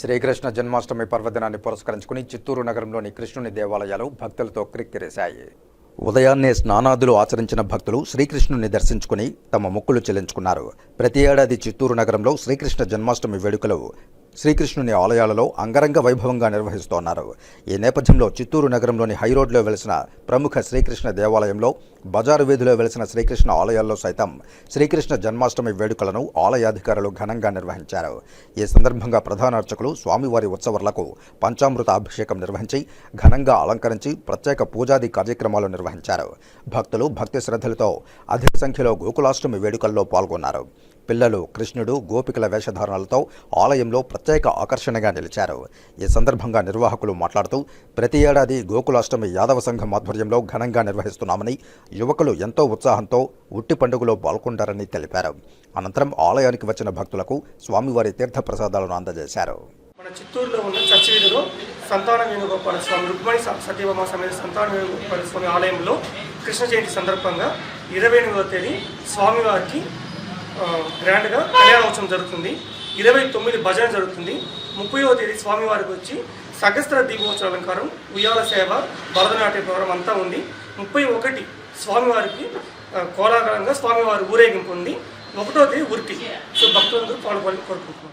శ్రీకృష్ణ జన్మాష్టమి పర్వదినాన్ని పురస్కరించుకుని చిత్తూరు నగరంలోని కృష్ణుని దేవాలయాలు భక్తులతో క్రిక్కిరేశాయి. ఉదయాన్నే స్నానాదులు ఆచరించిన భక్తులు శ్రీకృష్ణుని దర్శించుకుని తమ మొక్కులు చెల్లించుకున్నారు. ప్రతి ఏడాది చిత్తూరు నగరంలో శ్రీకృష్ణ జన్మాష్టమి వేడుకలు శ్రీకృష్ణుని ఆలయాలలో అంగరంగ వైభవంగా నిర్వహిస్తోన్నారు. ఈ నేపథ్యంలో చిత్తూరు నగరంలోని హైరోడ్లో వెలిసిన ప్రముఖ శ్రీకృష్ణ దేవాలయంలో బజారు వీధిలో వెలిసిన శ్రీకృష్ణ ఆలయాల్లో సైతం శ్రీకృష్ణ జన్మాష్టమి వేడుకలను ఆలయాధికారులు ఘనంగా నిర్వహించారు. ఈ సందర్భంగా ప్రధాన అర్చకులు స్వామివారి ఉత్సవాలకు పంచామృత అభిషేకం నిర్వహించి ఘనంగా అలంకరించి ప్రత్యేక పూజాది కార్యక్రమాలు నిర్వహించారు. భక్తులు భక్తి శ్రద్ధలతో అధిక సంఖ్యలో గోకులాష్టమి వేడుకల్లో పాల్గొన్నారు. పిల్లలు కృష్ణుడు గోపికల వేషధారణలతో ఆలయంలో ప్రత్యేక ఆకర్షణగా నిలిచారు. ఈ సందర్భంగా నిర్వాహకులు మాట్లాడుతూ ప్రతి ఏడాది గోకులాష్టమి యాదవ సంఘం ఆధ్వర్యంలో ఘనంగా నిర్వహిస్తున్నామని యువకులు ఎంతో ఉత్సాహంతో ఉట్టి పండుగలో పాల్గొంటారని తెలిపారు. అనంతరం ఆలయానికి వచ్చిన భక్తులకు స్వామివారి తీర్థ ప్రసాదాలను అందజేశారు. మన చిత్తూరులో ఉన్న చర్చి వీధిలో సంతాన వేణుగోపాల స్వామి రుక్మణి సత్యభామ సమేత సంతాన వేణుగోపాల స్వామి ఆలయంలో కృష్ణ జయంతి సందర్భంగా ఇరవై ఎనిమిదవ తేదీ స్వామివారికి గ్రాండ్గా కళ్యాణోత్సవం జరుగుతుంది. ఇరవై తొమ్మిది భజన జరుగుతుంది. ముప్పైవ తేదీ స్వామివారికి వచ్చి సహస్ర దీపోత్సవ అలంకారం ఉయ్యాల సేవ భరతనాట్య ప్రోగ్రాం అంతా ఉంది. ముప్పై ఒకటి స్వామివారికి ఆ, కోలాహలంగా స్వామివారి ఊరేగింపు ఉంది. ఒకటో తేదీ ఉరికి. సో భక్తులందరూ పాల్గొని కోరుకుంటున్నాం.